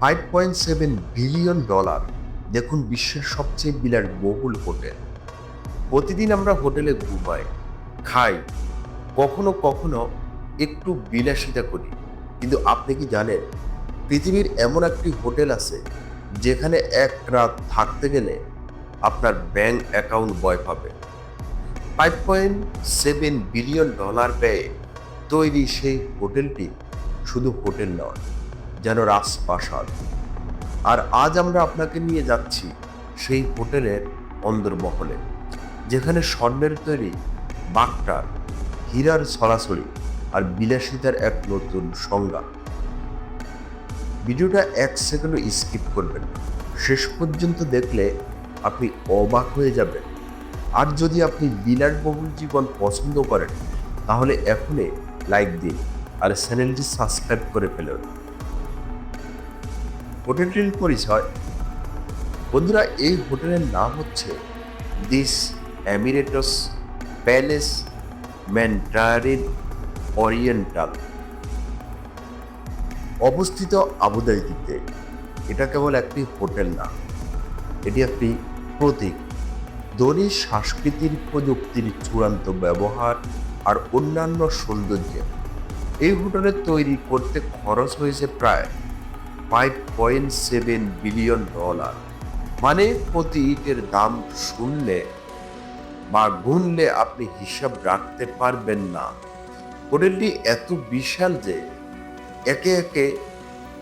Five point seven billion dollar. দেখুন বিশ্বের সবচেয়ে বিরাট বিলাসবহুল হোটেল। প্রতিদিন আমরা হোটেলে ঘুমাই, খাই, কখনো কখনো একটু বিলাসিতা করি। কিন্তু আপনি কি জানেন, পৃথিবীর এমন একটি হোটেল আছে যেখানে এক রাত থাকতে গেলে আপনার ব্যাংক অ্যাকাউন্ট বয় পাবে। Five point seven billion dollar ব্যয়ে তৈরি সেই হোটেলটি শুধু হোটেল নয় যেন রাজপ্রাসাদ। আর আজ আমরা আপনাকে নিয়ে যাচ্ছি সেই হোটেলের অন্দরমহলে, যেখানে স্বর্ণের তৈরি বাগটার হীরার ছড়াছড়ি আর বিলাসিতার এক নতুন সংজ্ঞা। ভিডিওটা এক সেকেন্ডও স্কিপ করবেন, শেষ পর্যন্ত দেখলে আপনি অবাক হয়ে যাবেন। আর যদি আপনি বিলাসবহুল জীবন পছন্দ করেন, তাহলে এখনই লাইক দিন আর চ্যানেলটি সাবস্ক্রাইব করে ফেলুন। হোটেলটির পরিচয়। বন্ধুরা, এই হোটেলের নাম হচ্ছে this Emirates Palace Mandarin Oriental. অবস্থিত আবুধাবিতে এটা কেবল একটি হোটেল না, এটি একটি প্রতীক। ধনী সাংস্কৃতিক প্রযুক্তির চূড়ান্ত ব্যবহার আর অন্যান্য সৌন্দর্য। এই হোটেলের তৈরি করতে খরচ হয়েছে প্রায় five point seven billion dollar মানে প্রতি ইটের দাম শুনলে বা গুনলে আপনি হিসাব রাখতে পারবেন না। হোটেলটি এত বিশাল যে একে একে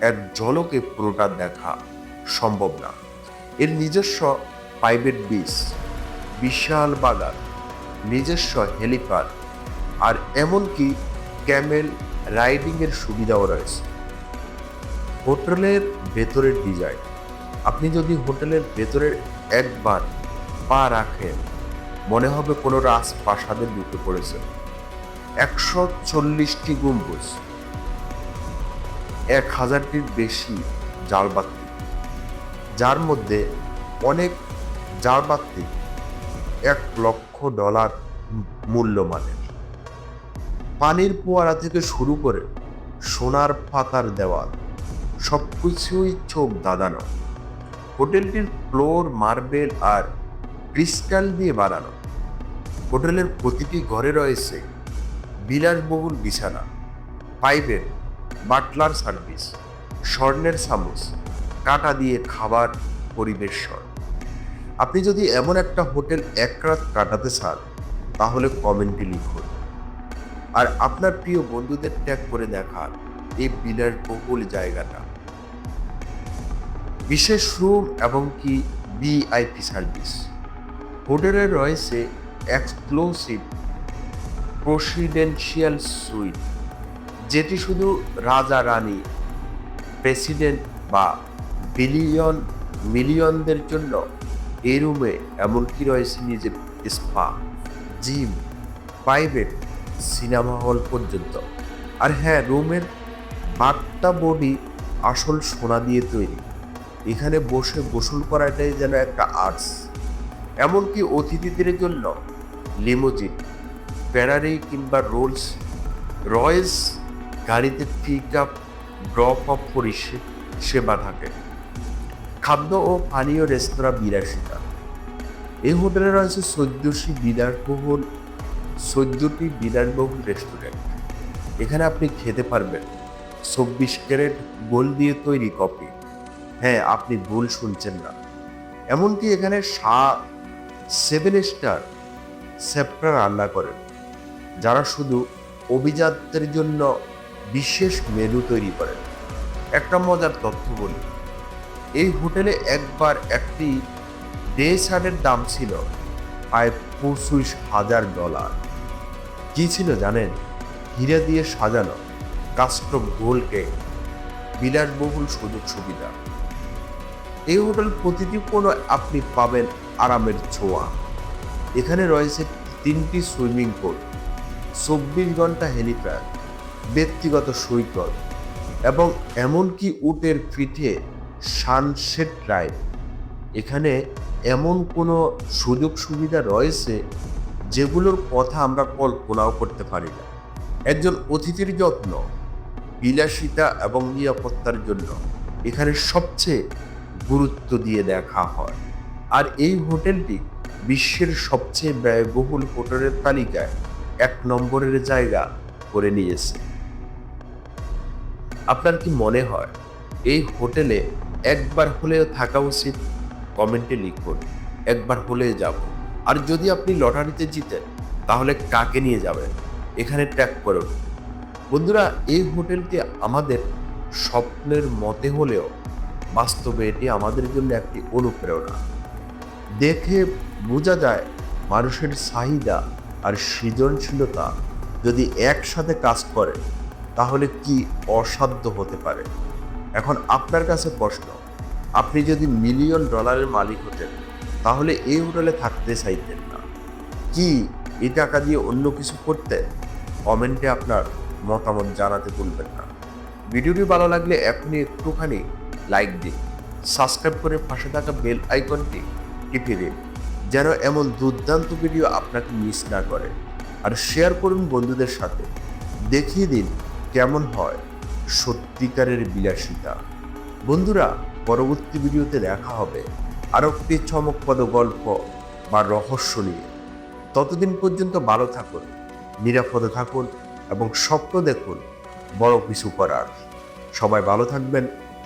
এক জলকে পুরোটা দেখা সম্ভব না। এর নিজস্ব প্রাইভেট বিচ বিশাল বাগান, নিজস্ব হেলিপ্যাড আর এমনকি ক্যামেল রাইডিংয়ের সুবিধাও রয়েছে। হোটেলের ভেতরের ডিজাইন। আপনি যদি হোটেলের ভেতরের একবার পা রাখেন, মনে হবে কোনো রাজপ্রাসাদে ঢুকে পড়েছে। একশো চল্লিশটি গম্বুজ, এক হাজারটির বেশি জালবাতি, যার মধ্যে অনেক জালবাতি এক লক্ষ ডলার মূল্যমানের পানির ফোয়ারা থেকে শুরু করে সোনার পাতার দেওয়াল সব কিছুই চোখ দাদানো। হোটেলটির ফ্লোর, মার্বেল আর ক্রিস্টাল দিয়ে বানানো। হোটেলের প্রতিটি ঘরে রয়েছে বিলাসবহুল বিছানা, পাইপের বাটলার সার্ভিস, স্বর্ণের চামচ কাটা দিয়ে খাবার পরিবেশন। আপনি যদি এমন একটা হোটেল এক রাত কাটাতে চান, তাহলে কমেন্টে লিখুন। আর আপনার প্রিয় বন্ধুদের ট্যাগ করে দেখান এই বিলাসবহুল জায়গাটা। বিশেষ রুম এবং কি ভিআইপি সার্ভিস। হোটেলে রয়েছে এক্সক্লুসিভ প্রেসিডেন্সিয়াল সুইট, যেটি শুধু রাজা, রানী, প্রেসিডেন্ট বা বিলিয়ন, মিলিয়নদের জন্য এই রুমে এমনকি রয়েছে নিজের spa, gym, private cinema hall পর্যন্ত। আর হ্যাঁ রুমের বাট্টা বডি আসল সোনা দিয়ে তৈরি। এখানে বসে গোসল করাটাই যেন একটা আর্টস এমনকি অতিথিদের জন্য লিমোজিন প্যানারি কিংবা রোলস রয়েস গাড়িতে পিক আপ ড্রপ অফ পরিষেবা থাকে। খাদ্য ও পানীয় রেস্তোরাঁ বিলাসিতা এই হোটেলে রয়েছে চোদ্দটি বিলাসবহুল চোদ্দটি বিলাসবহুল রেস্টুরেন্ট এখানে আপনি খেতে পারবেন। চব্বিশ ক্যারেট গোল দিয়ে তৈরি কফি। হ্যাঁ আপনি ভুল শুনছেন না। এমনকি এখানে সা সেভেন স্টার সেপ্টার রান্না করেন, যারা শুধু অভিজাতদের জন্য বিশেষ মেনু তৈরি করেন। একটা মজার তথ্য বলি, এই হোটেলে একবার একটি ডে শার্টের দাম ছিল প্রায় পঁচিশ হাজার ডলার। কি ছিল জানেন? হীরা দিয়ে সাজানো কাস্টম গোলকে বিলাসবহুল সুযোগ সুবিধা। এই হোটেল প্রতিটি কোনো আপনি পাবেন আরামের ছোঁয়া। এখানে রয়েছে তিনটি সুইমিং পুল, চব্বিশ ঘণ্টা হেলিপ্যাড, ব্যক্তিগত সৈকত এবং এমনকি উটের পিঠে সানসেট রাইড। এখানে এমন কোনো সুযোগ সুবিধা রয়েছে যেগুলোর কথা আমরা কল্পনাও করতে পারি না। একজন অতিথির যত্ন, বিলাসিতা এবং নিরাপত্তার জন্য এখানে সবচেয়ে গুরুত্ব দিয়ে দেখা হয়। আর এই হোটেলটি বিশ্বের সবচেয়ে ব্যয়বহুল হোটেলের তালিকায় এক নম্বরের জায়গা করে নিয়েছে। আপনার কি মনে হয় এই হোটেলে একবার হলেও থাকা উচিত? কমেন্টে লিখুন, একবার হলে যাব। আর যদি আপনি লটারিতে জিতেন, তাহলে কাকে নিয়ে যাবেন? এখানে ট্যাগ করুন। বন্ধুরা, এই হোটেলটি আমাদের স্বপ্নের মতে হলেও বাস্তবে এটি আমাদের জন্য একটি অনুপ্রেরণা। দেখে বোঝা যায় মানুষের চাহিদা আর সৃজনশীলতা যদি একসাথে কাজ করে, তাহলে কি অসাধ্য হতে পারে? এখন আপনার কাছে প্রশ্ন, আপনি যদি মিলিয়ন ডলারের মালিক হতেন, তাহলে এই হোটেলে থাকতে চাইতেন না। কি এই টাকা দিয়ে অন্য কিছু করতেন কমেন্টে আপনার মতামত জানাতে ভুলবেন না। ভিডিওটি ভালো লাগলে এখনই একটুখানি লাইক দিন। সাবস্ক্রাইব করে পাশে থাকা বেল আইকনটি টিপে দিন, যেন এমন দুর্দান্ত ভিডিও আপনাকে মিস না করে। আর শেয়ার করুন বন্ধুদের সাথে। দেখিয়ে দিন কেমন হয় সত্যিকারের বিলাসিতা। বন্ধুরা, পরবর্তী ভিডিওতে দেখা হবে আরও একটি চমকপ্রদ গল্প বা রহস্য নিয়ে। ততদিন পর্যন্ত ভালো থাকুন, নিরাপদে থাকুন এবং স্বপ্ন দেখুন বড় কিছু করার। সবাই ভালো থাকবেন।